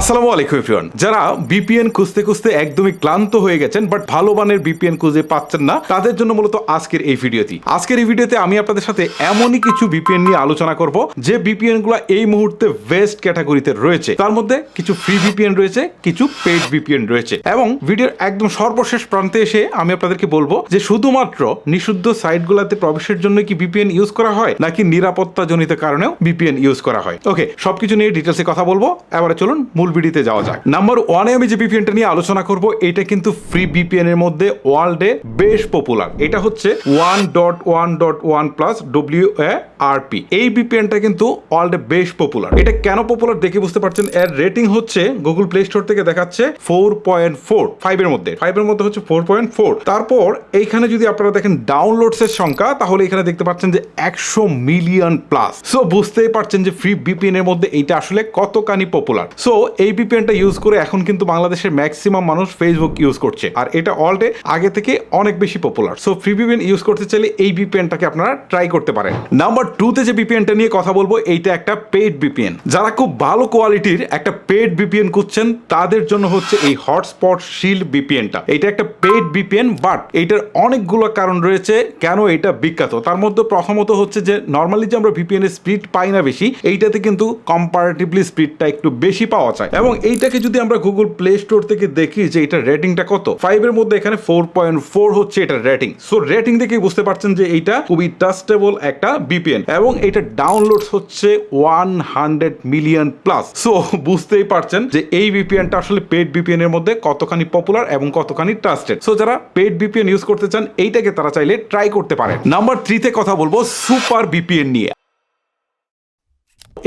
আসসালামু আলাইকুম, এভরিওয়ান। যারা বিপিএন খুঁজতে খুঁজতে একদমই ক্লান্ত হয়ে গেছেন বাট ভালো মানের বিপিএন খুঁজে পাচ্ছেন না, তাদের জন্য মূলত আজকের এই ভিডিওটি। আজকের এই ভিডিওতে আমি আপনাদের সাথে এমনই কিছু বিপিএন নিয়ে আলোচনা করব, যে বিপিএনগুলো এই মুহূর্তে বেস্ট ক্যাটাগরিতে রয়েছে। তার মধ্যে কিছু ফ্রি বিপিএন রয়েছে, কিছু পেড বিপিএন রয়েছে। এবং ভিডিওর একদম সর্বশেষ প্রান্তে এসে আমি আপনাদেরকে বলব যে শুধুমাত্র নিষিদ্ধ সাইটগুলোতে প্রবেশের জন্য কি বিপিএন ইউজ করা হয়, নাকি নিরাপত্তা জনিত কারণেও বিপিএন ইউজ করা হয়? ওকে সবকিছু নিয়ে ডিটেলসে কথা বলব। এবারে চলুন মূল ভিডিওতে যাওয়া যাক। নাম্বার ওয়ানে আমি যে বিপিএনটা নিয়ে আলোচনা করব, এটা কিন্তু ফ্রি বিপিএন এর মধ্যে ওয়ার্ল্ডে বেশ পপুলার এটা হচ্ছে one dot one dot one plus W A R P এই বিপিএনটা কিন্তু ওয়ার্ল্ডে বেশ পপুলার এটা কেন পপুলার দেখে বুঝতে পারছেন? এর রেটিং হচ্ছে গুগল প্লে স্টোর থেকে দেখাচ্ছে ফোর পয়েন্ট ফোর ফাইভের মধ্যে। ফাইভের মধ্যে হচ্ছে ফোর পয়েন্ট ফোর তারপর এইখানে যদি আপনারা দেখেন ডাউনলোডস এর সংখ্যা, তাহলে এখানে দেখতে পাচ্ছেন যে একশো মিলিয়ন প্লাস সো বুঝতেই পারছেন যে ফ্রি বিপিএন এর মধ্যে এইটা আসলে কতখানি পপুলার সো এই বিপিএনটা ইউজ করে এখন কিন্তু বাংলাদেশের ম্যাক্সিমাম মানুষ ফেসবুক ইউজ করছে। আর এটা অলডে আগে থেকে অনেক বেশি popular so free VPN use করতে চাইলে এই বিপিএনটাকে আপনারা ট্রাই করতে পারেন। নাম্বার টুতে যে বিপিএনটা নিয়ে কথা বলব, এইটা একটা পেড বিপিএন যারা খুব ভালো কোয়ালিটির একটা পেড বিপিএন খুঁজছেন, তাদের জন্য হচ্ছে এই হটস্পট শিল্ড বিপিএনটা এটা একটা পেড বিপিএন বাট এইটার অনেকগুলো কারণ রয়েছে, কেন এটা বিখ্যাত? তার মধ্যে প্রথমত হচ্ছে যে নর্মালি যে আমরা ভিপিএন এর স্পিড পাই না বেশি, এইটাতে কিন্তু কম্পারেটিভলি স্পিডটা একটু বেশি পাওয়া যায়। এবং এইটাকে যদি আমরা গুগল প্লে স্টোর থেকে দেখি যে এটার রেটিংটা কত ফাইভের মধ্যে এখানে ফোর পয়েন্ট ফোর হচ্ছে এটার রেটিং সো রেটিং দেখেই বুঝতে পারছেন যে এইটা খুবই ট্রাস্টেবল একটা বিপিএন এবং এটা ডাউনলোড হচ্ছে one hundred million plus so বুঝতেই পারছেন যে এই বিপিএনটা আসলে পেড ভিপিএন এর মধ্যে কতখানি পপুলার এবং কতখানি ট্রাস্টেড সো যারা পেড বিপিএন ইউজ করতে চান, এইটাকে তারা চাইলে ট্রাই করতে পারেন। নাম্বার থ্রিতে কথা বলব সুপার বিপিএন নিয়ে।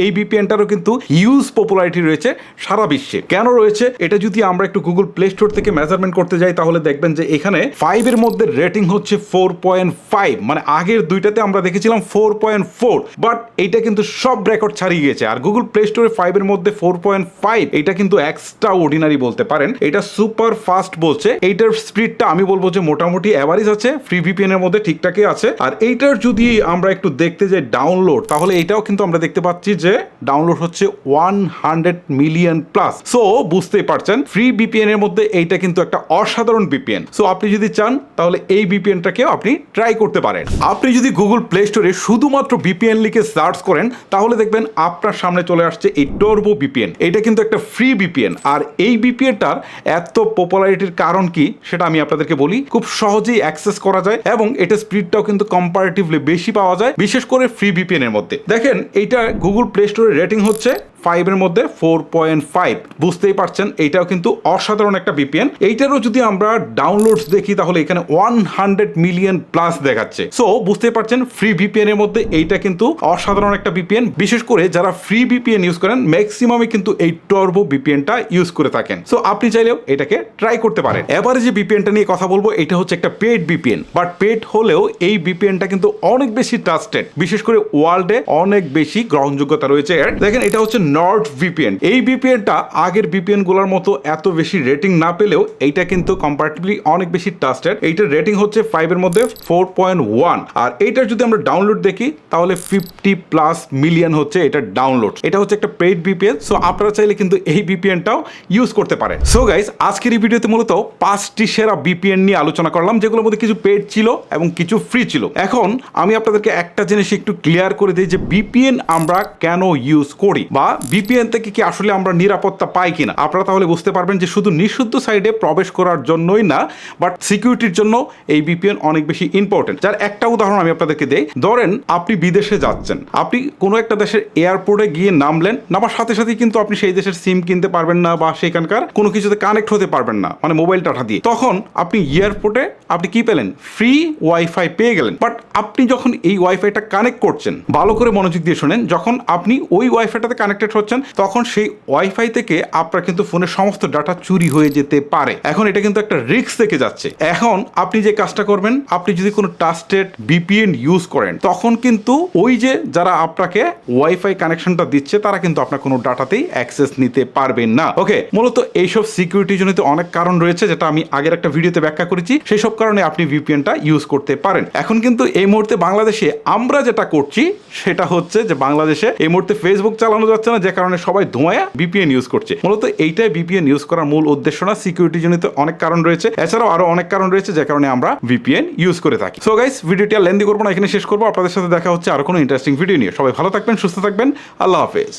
এই বিপিএনটারও কিন্তু হিউজ পপুলারিটি রয়েছে সারা বিশ্বে। কেন রয়েছে? এটা যদি আমরা একটু গুগল প্লে স্টোর থেকে মেজারমেন্ট করতে যাই, তাহলে দেখবেন যে এখানে ফাইভের মধ্যে রেটিং হচ্ছে ফোর পয়েন্ট ফাইভ মানে আগের দুইটাতে আমরা দেখেছিলাম ফোর পয়েন্ট ফোর বাট এইটা কিন্তু সব রেকর্ড ছাড়িয়ে গেছে। আর গুগল প্লে স্টোরে ফাইভের মধ্যে ফোর পয়েন্ট ফাইভ এটা কিন্তু এক্সট্রা অর্ডিনারি বলতে পারেন। এটা সুপার ফাস্ট বলছে। এইটার স্পিডটা আমি বলব যে মোটামুটি অ্যাভারেজ আছে। ফ্রি ভিপিএন এর মধ্যে ঠিকঠাকই আছে। আর এইটার যদি আমরা একটু দেখতে যাই ডাউনলোড তাহলে এটাও কিন্তু আমরা দেখতে পাচ্ছি যে ডাউনলোড হচ্ছে one hundred million plus so বুঝতেই পারছেন ফ্রি বিপিএন এর মধ্যে এইটা কিন্তু একটা অসাধারণ বিপিএন সো আপনি যদি চান, তাহলে এই বিপিএনটাকেও আপনি ট্রাই করতে পারেন। আপনি যদি গুগল প্লে স্টোরে শুধুমাত্র বিপিএন লিখে সার্চ করেন, তাহলে দেখবেন আপনার সামনে চলে আসছে এই টর্বো বিপিএন এটা কিন্তু একটা ফ্রি বিপিএন আর এই বিপিএনটার এত পপুলারিটির কারণ কি, সেটা আমি আপনাদেরকে বলি, খুব সহজেই অ্যাক্সেস করা যায় এবং এটা স্পিডটাও কিন্তু কম্পারেটিভলি বেশি পাওয়া যায়, বিশেষ করে ফ্রি বিপিএন এর মধ্যে। দেখেন, এইটা গুগল প্লে স্টোরের রেটিং হচ্ছে ফাইভের মধ্যে ফোর পয়েন্ট ফাইভ বুঝতেই পারছেন, এইটাও কিন্তু অসাধারণ একটা বিপিএন এইটারও যদি আমরা ডাউনলোডস দেখি, তাহলে এখানে ওয়ান হান্ড্রেড মিলিয়ন প্লাস দেখাচ্ছে। সো বুঝতেই পারছেন ফ্রি ভিপিএন এর মধ্যে এইটা কিন্তু অসাধারণ একটা বিপিএন বিশেষ করে যারা ফ্রি বিপিএন ইউজ করেন ম্যাক্সিমামে কিন্তু এই টর্বো বিপিএনটা ইউজ করে থাকেন। সো আপনি চাইলেও এটাকে ট্রাই করতে পারেন। এবারে যে বিপিএনটা নিয়ে কথা বলব এটা হচ্ছে একটা পেড বিপিএন বাট পেড হলেও এই বিপিএনটা কিন্তু অনেক বেশি ট্রাস্টেড বিশেষ করে ওয়ার্ল্ডে অনেক বেশি গ্রহণযোগ্যতা রয়েছে। দেখেন, এটা হচ্ছে নর্থ ভিপিএন এই ভিপিএনটা আগের ভিপিএনগুলোর মতো এত বেশি রেটিং না পেলেও এইটা কিন্তু কম্পারেটিভলি অনেক বেশি ট্রাস্টেড এইটার রেটিং হচ্ছে ফাইভের মধ্যে ফোর পয়েন্ট ওয়ান আর এইটার যদি আমরা ডাউনলোড দেখি, তাহলে ফিফটি প্লাস মিলিয়ন হচ্ছে এটা ডাউনলোড এটা হচ্ছে একটা পেইড ভিপিএন সো আপনারা চাইলে কিন্তু এই ভিপিএনটাও ইউজ করতে পারেন। সো গাইস আজকের এই ভিডিওতে মূলত পাঁচটি সেরা ভিপিএন নিয়ে আলোচনা করলাম, যেগুলোর মধ্যে কিছু পেড ছিল এবং কিছু ফ্রি ছিল। এখন আমি আপনাদেরকে একটা জিনিস একটু ক্লিয়ার করে দিই যে ভিপিএন আমরা কেন ইউজ করি, বা ভিপিএন থেকে কি আসলে আমরা নিরাপত্তা পাই কিনা? আপনারা তাহলে বুঝতে পারবেন যে শুধু নিষিদ্ধ সাইডে প্রবেশ করার জন্যই না বাট সিকিউরিটির জন্য এই ভিপিএন অনেক বেশি ইম্পর্টেন্ট যার একটা উদাহরণ আমি আপনাদেরকে দেই। ধরেন, আপনি বিদেশে যাচ্ছেন। আপনি কোনো একটা দেশের এয়ারপোর্টে গিয়ে নামলেন, নামার সাথে সাথে কিন্তু আপনি সেই দেশের সিম কিনতে পারবেন না বা সেখানকার কোনো কিছুতে কানেক্ট হতে পারবেন না মানে মোবাইল ডাটা দিয়ে। তখন আপনি এয়ারপোর্টে আপনি কি পেলেন? ফ্রি ওয়াইফাই পেয়ে গেলেন। বাট আপনি যখন এই ওয়াইফাইটা কানেক্ট করছেন, ভালো করে মনোযোগ দিয়ে শোনেন, যখন আপনি ওই ওয়াইফাইটাতে কানেক্টেড হচ্ছেন, তখন সেই ওয়াইফাই থেকে আপনার কিন্তু ফোনের সমস্ত ডাটা চুরি হয়ে যেতে পারে। এখন এটা কিন্তু একটা রিস্ক থেকে যাচ্ছে। এখন আপনি যে কাজটা করবেন, আপনি যদি কোনো ট্রাস্টেড বিপিএন ইউজ করেন, তখন কিন্তু ওই যে যারা আপনাকে ওয়াইফাই কানেকশনটা দিচ্ছে, তারা কিন্তু আপনার কোনো ডাটাতেই অ্যাক্সেস নিতে পারবেন না। ওকে মূলত এইসব সিকিউরিটি জনিত অনেক কারণ রয়েছে, যেটা আমি আগের একটা ভিডিওতে ব্যাখ্যা করেছি। সেই সব কারণে আপনি ভিপিএনটা ইউজ করতে পারেন। এখন কিন্তু এই মুহূর্তে বাংলাদেশে আমরা যেটা করছি, সেটা হচ্ছে যে বাংলাদেশে এই মুহূর্তে ফেসবুক চালানো যাচ্ছে না না, যে কারণে সবাই ধোঁয়া বিপিএন ইউজ করছে। মূলত এইটাই বিপিএন ইউজ করার মূল উদ্দেশ্য না সিকিউরিটি জনিত অনেক কারণ রয়েছে। এছাড়াও আরও অনেক কারণ রয়েছে, যে কারণে আমরা ভিপিএন ইউজ করে থাকি। সো গাইস ভিডিওটি আর লেন্দি করব না, এখানে শেষ করব। আপনাদের সাথে দেখা হচ্ছে আর কোনো ইন্টারেস্টিং ভিডিও নিয়ে। সবাই ভালো থাকবেন, সুস্থ থাকবেন। আল্লাহ হাফেজ।